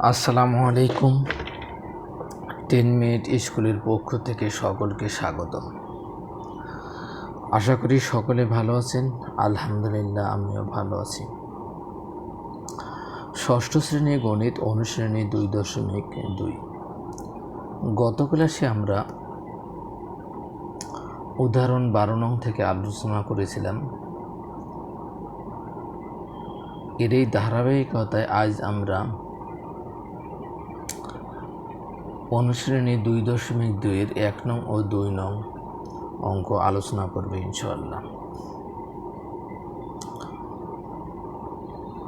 আসসালামু আলাইকুম। Ten minute স্কুলের পক্ষ থেকে সকলকে স্বাগত আশা করি সকলে ভালো আছেন। আলহামদুলিল্লাহ, আমিও ভালো আছি। ষষ্ঠ শ্রেণি গণিত অনুশ্রেণী দুই দশমিক দুই। গত ক্লাসে আমরা উদাহরণ বারো নং থেকে আলোচনা করেছিলাম। এর এই ধারাবাহিকতায় আজ আমরা অনুশ্রেণী দুই দশমিক দুইয়ের এক নং ও দুই নং অঙ্ক আলোচনা করবে ইনশাল্লাহ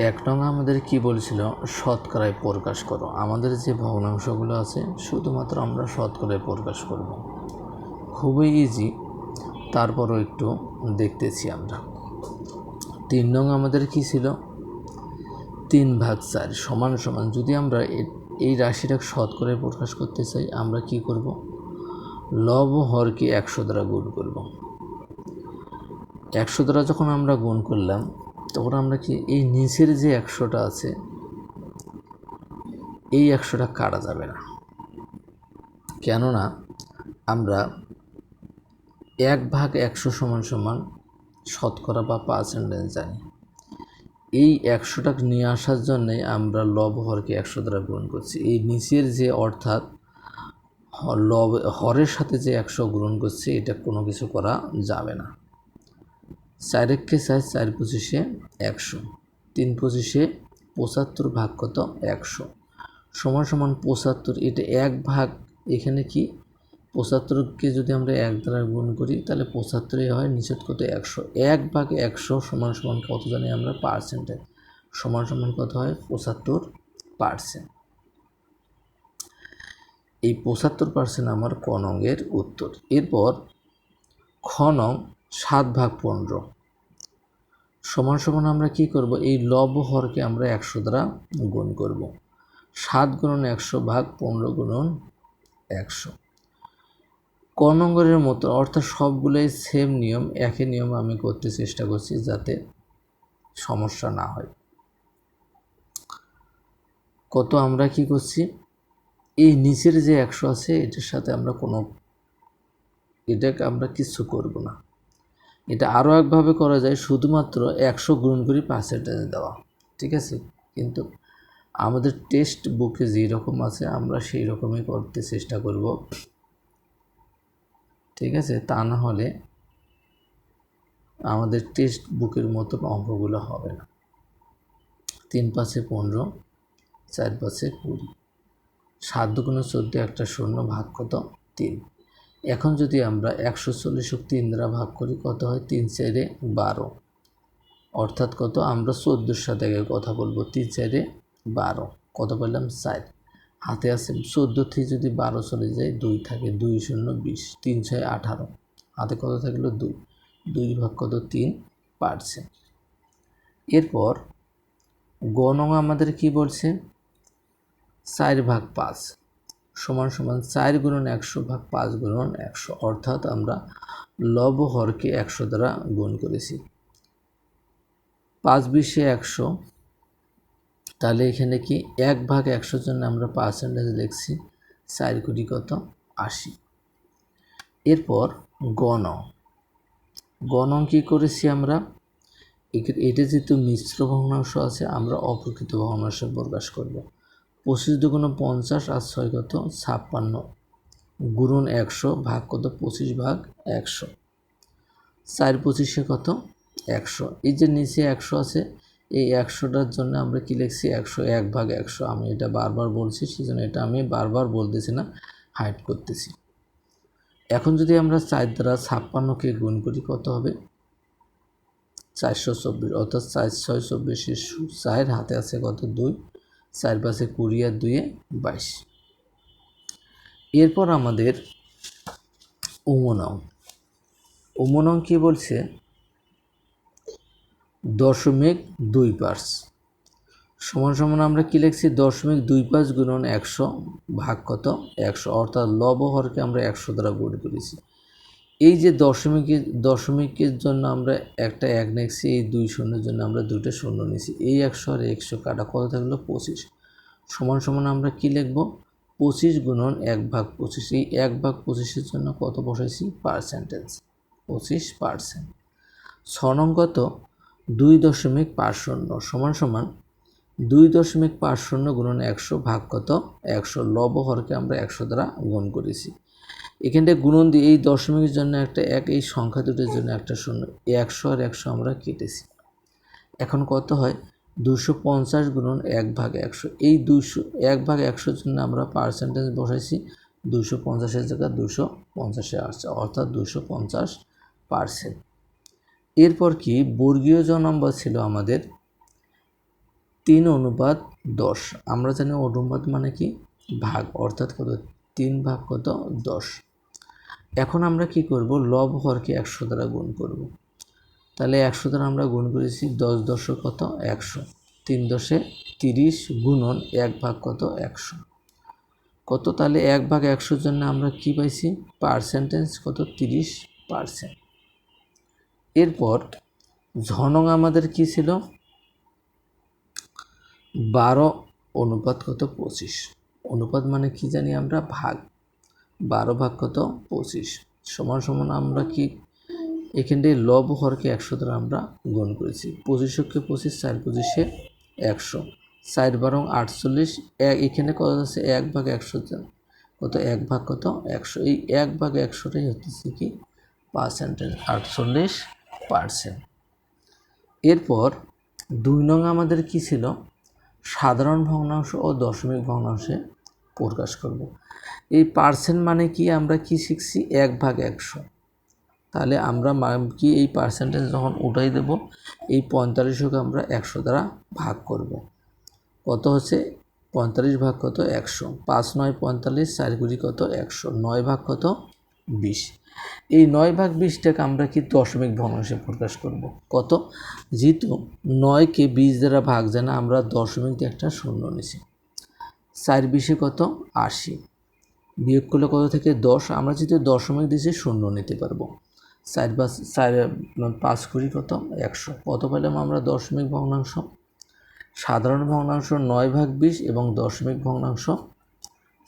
এক নং আমাদের কি বলছিল? শতকরায় প্রকাশ করো। আমাদের যে ভগ্নাংশগুলো আছে, শুধুমাত্র আমরা শতকরায় প্রকাশ করব। খুবই ইজি তারপরও একটু দেখতেছি আমরা। তিন নং আমাদের কি ছিল? তিন ভাগ চার সমান সমান। যদি আমরা এই রাশিটা শতকরায় প্রকাশ করতে চাই, আমরা কি করব? লব হরকে একশো দ্বারা গুণ করব। একশো দ্বারা যখন আমরা গুণ করলাম, তখন আমরা কি এই নিচের যে একশোটা আছে, এই একশোটা কাটা যাবে না। কেননা আমরা এক ভাগ একশো সমান সমান শতকরা বা পার্সেন্টেজ জানি। এই একশোটা নিয়ে আসার জন্যে আমরা লব হরকে একশো দ্বারা গ্রহণ করছি। এই নিচের যে অর্থাৎ লব হরের সাথে যে একশো গ্রহণ করছি, এটা কোনো কিছু করা যাবে না। চারেককে চার চার পঁচিশে একশো। তিন পঁচিশে পঁচাত্তর ভাগ কত? একশো। সমান সমান পঁচাত্তর, এটা এক ভাগ, এখানে কি? পঁচাত্তরকে যদি আমরা এক দ্বারা গুণ করি, তাহলে পঁচাত্তরই হয় নিচের কত? একশো। এক ভাগ একশো সমান সমান কত জানি আমরা পার্সেন্টে সমান সমান কত হয়? পঁচাত্তর পার্সেন্ট এই পঁচাত্তর পার্সেন্ট আমার ক নংয়ের উত্তর। এরপর খ নং সাত ভাগ পনেরো। সমান সমান আমরা কি করব? এই লব হরকে আমরা একশো দ্বারা গুণ করব। সাত গুণন একশো ভাগ পনেরো গুণন একশো। ক নম্বরের মতো, অর্থাৎ সবগুলোই সেম নিয়ম, একই নিয়ম আমি করতে চেষ্টা করছি যাতে সমস্যা না হয়। কত আমরা কি করছি? এই নিচের যে একশো আছে, এটার সাথে আমরা কোনো, এটাকে আমরা কিচ্ছু করব না। এটা আরও একভাবে করা যায়, শুধুমাত্র একশো গুণ করি পার্সেন্টেজ দেওয়া, ঠিক আছে? কিন্তু আমাদের টেক্সট বুকে যেই রকম আছে, আমরা সেই রকমই করতে চেষ্টা করব। ঠিক আছে? তা না হলে আমাদের টেক্সট বুকের মতো অঙ্কগুলো হবে না। তিন পাশে পনেরো, চার পাশে কুড়ি। সাত দুগুণে চোদ্দ একটা শূন্য ভাগ কত? তিন। এখন যদি আমরা একশো চল্লিশ তিন দ্বারা ভাগ করি, কত হয়? তিন চারে বারো। অর্থাৎ কত? আমরা চোদ্দোর সাথে কথা বলব। তিন চারে বারো। কত পেলাম? চার। হাতে আছে চোদ্দ থেকে যদি বারো চলে যায়, দুই থাকে দুই শূন্য বিশ, তিন ছয় আঠারো। হাতে কত থাকল? দুই। দুই ভাগ কত? তিন পার্সেন্ট এরপর গণং আমাদের কি বলছে? চার ভাগ পাঁচ সমান সমান চার গুণন একশো ভাগ পাঁচ গুণন একশো, অর্থাৎ আমরা লব হরকে একশো দ্বারা গুণ করেছি। পাঁচ বিশে একশো তাহলে এখানে কি এক ভাগ একশোর জন্য আমরা পার্সেন্টেজ লিখছি চার কোটি কত? আশি। এরপর গণ। গণ কী করেছি আমরা? এটা যেহেতু মিশ্র ভগ্নাংশ আছে, আমরা অপ্রকৃত ভগ্নাংশ প্রকাশ করব। পঁচিশ দুগুণ পঞ্চাশ আর ছয় কত? ছাপ্পান্ন। গুণন একশো ভাগ কত? পঁচিশ ভাগ একশো। চার পঁচিশে কত? একশো। এই যে নিচে একশো আছে এই একশোটার জন্য আমরা কী লিখছি? একশো এক ভাগ একশো। আমি এটা বারবার বলছি সেই জন্য এটা আমি বারবার বলতেছি না হাইড করতেছি। এখন যদি আমরা চার দ্বারা ছাপ্পান্নকে গুণ করি, কত হবে? চারশো চব্বিশ, অর্থাৎ চার ছয় চব্বিশের সু- চার, হাতে আছে কত? দুই। চার পাশে কুড়ি আর দুয়ে বাইশ। এরপর আমাদের উমনং। উমনং কী বলছে? দশমিক দুই পার্স সমান সমান আমরা কি লিখছি? দশমিক দুই পাঁচ গুণন একশো ভাগ কত? একশো। অর্থাৎ লব হরকে আমরা একশো দ্বারা গুণ করেছি। এই যে দশমিকের দশমিকের জন্য আমরা একটা এক নিয়েছি, এই দুই শূন্যের জন্য আমরা দুটো শূন্য নিয়েছি। এই একশো আর একশো কাটা কত থাকল? পঁচিশ। সমান সমান আমরা কি লিখব? পঁচিশ গুণন এক ভাগ পঁচিশ। এই এক ভাগ পঁচিশের জন্য কত বসাইছি? পার্সেন্টেজ। পঁচিশ পার্সেন্ট। নং কত? দুই দশমিক পাঁচ শূন্য সমান সমান দুই দশমিক পাঁচ শূন্য গুণন একশো ভাগ কত? একশো। লব হরকে আমরা একশো দ্বারা গুণ করেছি। এখানটায় গুণন দিয়ে এই দশমিকের জন্য একটা এক, এই সংখ্যা দুটোর জন্য একটা শূন্য। একশো আর একশো আমরা কেটেছি। এখন কত হয়? দুশো পঞ্চাশ গুণন এক ভাগ একশো। এই দুশো, এক ভাগ একশোর জন্য আমরা পার্সেন্টেজ বসাইছি। দুশো পঞ্চাশের জায়গায় দুশো পঞ্চাশে আসছে, অর্থাৎ দুশো পঞ্চাশ পার্সেন্ট এরপর কি বর্গীয় জ নম্বর ছিল আমাদের তিন অনুপাত দশ। আমরা জানি অনুপাত মানে কি? ভাগ। অর্থাৎ কত? তিন ভাগ কত? দশ। এখন আমরা কি করব? লব হরকে একশো দ্বারা গুণ করব। তাহলে একশো দ্বারা আমরা গুণ করেছি দশ দশ কত? একশো। তিন দশে তিরিশ গুণন এক ভাগ কত? একশো। কত? তাহলে এক ভাগ একশোর জন্য আমরা কি পাইছি? পার্সেন্টেজ কত? তিরিশ পার্সেন্ট। এরপর ঝনং আমাদের কি ছিল? বারো অনুপাত কত? পঁচিশ। অনুপাত মানে কি জানি আমরা? ভাগ। বারো ভাগ কত? পঁচিশ। সমান সমান আমরা কি? এখানটায় লব হরকে একশো দ্বারা আমরা গুণ করেছি। পঁচিশকে পঁচিশ চার পঁচিশে একশো। চার বারং আটচল্লিশ এক এখানে কত আছে? এক ভাগ একশো কত? এক ভাগ কত? একশো। এই এক ভাগ একশোটাই হচ্ছে কি? পার্সেন্টেজ। আটচল্লিশ পার্সেন্ট এরপর দুই নং আমাদের কি ছিল? সাধারণ ভগ্নাংশ ও দশমিক ভগ্নাংশে প্রকাশ করব। এই পার্সেন্ট মানে কি? আমরা কি শিখছি? এক ভাগ একশো। তাহলে আমরা কি এই পার্সেন্টেজ যখন উঠাই দেব, এই পঁয়তাল্লিশকে আমরা একশো দ্বারা ভাগ করব। কত হচ্ছে? পঁয়তাল্লিশ ভাগ কত? একশো। পাঁচ নয় পঁয়তাল্লিশ, চার কুড়ি কত? একশো। নয় ভাগ কত? বিশ। এই নয় ভাগ বিশটাকে আমরা কি দশমিক ভগ্নাংশে প্রকাশ করব? কত? যেহেতু নয়কে বিশ দ্বারা ভাগ জানা আমরা দশমিক একটা শূন্য নিছি। চার বিশে কত? আশি। বিয়োগ করলে কত থেকে? দশ। আমরা যেহেতু দশমিক দিয়েছি, শূন্য নিতে পারব। চার পাঁচ চার পাঁচ কুড়ি কত? একশো। কত পেলাম আমরা দশমিক ভগ্নাংশ? সাধারণ ভগ্নাংশ নয় ভাগ বিশ এবং দশমিক ভগ্নাংশ।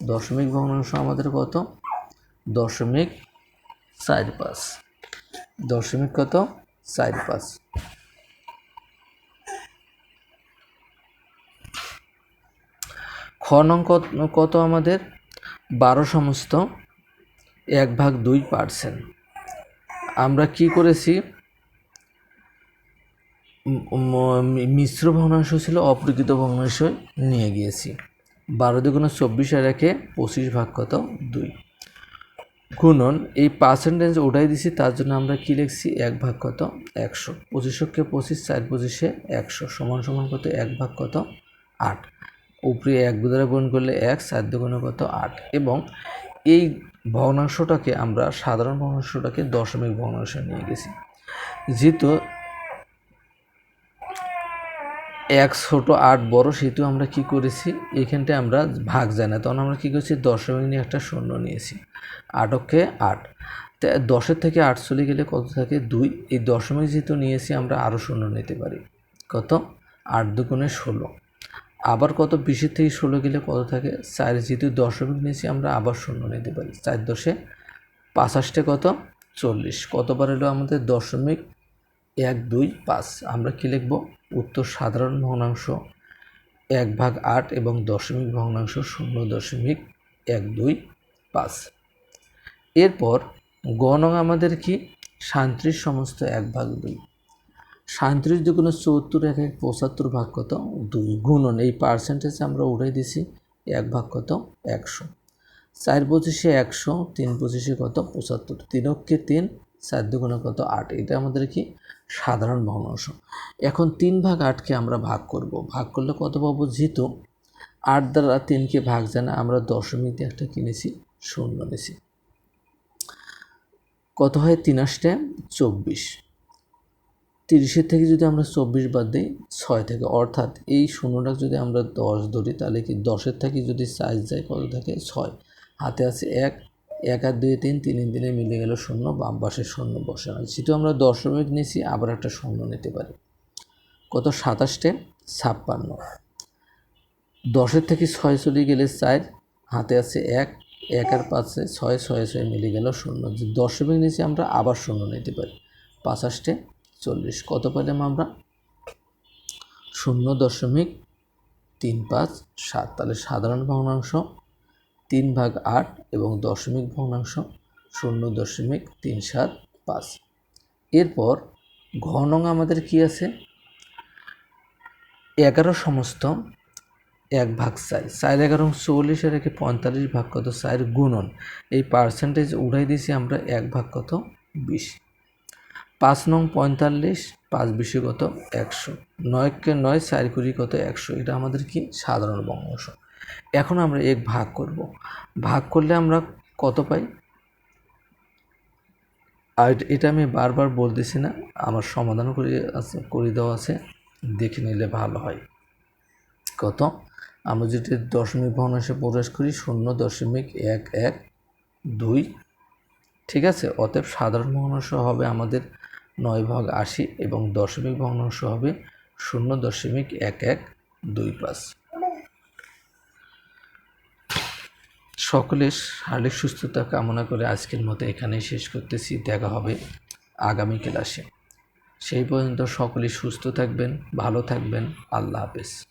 দশমিক ভগ্নাংশ আমাদের কত? দশমিক চার পাঁচ দশমিক কত? চার পাঁচ খ কত আমাদের? বারো সমস্ত, এক ভাগ দুই পার্সেন্ট। আমরা কি করেছি? মিশ্র ভগ্নাংশ ছিল, অপ্রকৃত ভগ্নাংশ নিয়ে গিয়েছি। বারো দুগুণ চব্বিশ আর একে পঁচিশ ভাগ কত? দুই। গুণন, এই পার্সেন্টেজ উঠাই দিছি, তার জন্য আমরা কি লিখছি? এক ভাগ কত? একশো। পঁচিশকে পঁচিশ, চার পঁচিশে একশো। সমান সমান কত? এক ভাগ কত? আট। উপরে এক দ্বারা গুণ করলে এক, চার দুগুণে কত? আট। এবং এই ভগ্নাংশটাকে আমরা সাধারণ ভগ্নাংশটাকে দশমিক ভগ্নাংশে নিয়ে গেছি। যেহেতু এক ছোট আট বড়, সেহেতু আমরা কি করেছি? এখানটায় আমরা ভাগ জানি না। তখন আমরা কী করেছি? দশমিক নিয়ে একটা শূন্য নিয়েছি। আটকে আট। দশের থেকে আট চলে গেলে কত থাকে? দুই। এই দশমিক যেহেতু নিয়েছি, আমরা আরও শূন্য নিতে পারি। কত? আট দুগুণে ষোলো। আবার কত? বিশের থেকে ষোলো গেলে কত থাকে? চার। যেহেতু দশমিক নিয়েছি, আমরা আবার শূন্য নিতে পারি। চার দশে পাঁচাশটে কত? চল্লিশ। কতবার এলো আমাদের দশমিক? এক, দুই, পাঁচ। আমরা কী লিখব? উত্তর সাধারণ ভগ্নাংশ এক ভাগ আট এবং দশমিক ভগ্নাংশ শূন্য দশমিক এক দুই পাঁচ। এরপর গণং আমাদের কি? সাঁত্রিশ সমস্ত এক ভাগ দুই। সাঁত্রিশ দুগুণ চৌত্তর এক এক পঁচাত্তর ভাগ কত? দুই গুণন, এই পার্সেন্টেজ আমরা উঠাই দিছি এক ভাগ কত? একশো। চার পঁচিশে একশো, তিন পঁচিশে কত? পঁচাত্তর। তিনককে তিন চার দুগুণে কত? আট। এটা আমাদের কি? সাধারণ ভগ্নাংশ এখন তিন ভাগ আটকে আমরা ভাগ করব। ভাগ করলে কত পাবো? যেহেতু আট দ্বারা তিনকে ভাগ জানা, আমরা দশমিক একটা কিনেছি, শূন্য নিয়েছি। কত হয়? তিন আসটে চব্বিশ। তিরিশের থেকে যদি আমরা চব্বিশ বাদ দিই, ছয় থেকে। অর্থাৎ এই শূন্যটা যদি আমরা দশ ধরি, তাহলে কি দশের থেকে যদি সাইজ যায়, কত থাকে? ছয়। হাতে আছে এক এক আর দুই তিন তিন দিনে মিলে গেল শূন্য, বাম পাশে শূন্য বসানো যেহেতু আমরা দশমিক নিয়েছি, আবার একটা শূন্য নিতে পারি। কত? সাতাশটে ছাপ্পান্ন। দশের থেকে ছয় চলে গেলে চার, হাতে আছে এক এক আর পাঁচে ছয় ছয় ছয় মিলে গেল শূন্য। যে দশমিক নিচে আমরা, আবার শূন্য নিতে পারি। পাঁচাশটে চল্লিশ। কত পেলাম আমরা? শূন্য দশমিক তিন পাঁচ সাত। তাহলে সাধারণ ভগ্নাংশ তিন ভাগ আট এবং দশমিক ভগ্নাংশ শূন্য দশমিক তিন সাত পাঁচ। এরপর ঘনং আমাদের কি আছে? এগারো সমস্ত এক ভাগ চার। চার এগারো চল্লিশে রেখে পঁয়তাল্লিশ ভাগ কত? চার গুণন। এই পার্সেন্টেজ উড়াই দিয়েছি আমরা এক ভাগ কত? বিশ। পাঁচ নং পঁয়তাল্লিশ, পাঁচ বিশে কত? একশো। নয়কে নয়, চার কুড়ি কত? একশো। এটা আমাদের কি? সাধারণ বঙ্গাংশ এখন আমরা এক ভাগ করব। ভাগ করলে আমরা কত পাই? আর এটা আমি বারবার বলতেছি না, আমার সমাধান করে আছে, করে দেওয়া আছে, দেখে নিলে ভালো হয়। কত? আমরা যদি দশমিক ভগ্নাংশে প্রবেশ করি, শূন্য দশমিক এক এক দুই, ঠিক আছে? অতএব সাধারণ ভগ্নাংশ হবে আমাদের নয় ভাগ আশি এবং দশমিক ভগ্নাংশ হবে শূন্য দশমিক এক এক দুই পাঁচ। সকলের শারীরিক সুস্থতা কামনা করে আজকের মতো এখানেই শেষ করতেছি। দেখা হবে আগামী ক্লাসে। সেই পর্যন্ত সকলেই সুস্থ থাকবেন, ভালো থাকবেন। আল্লাহ হাফেজ।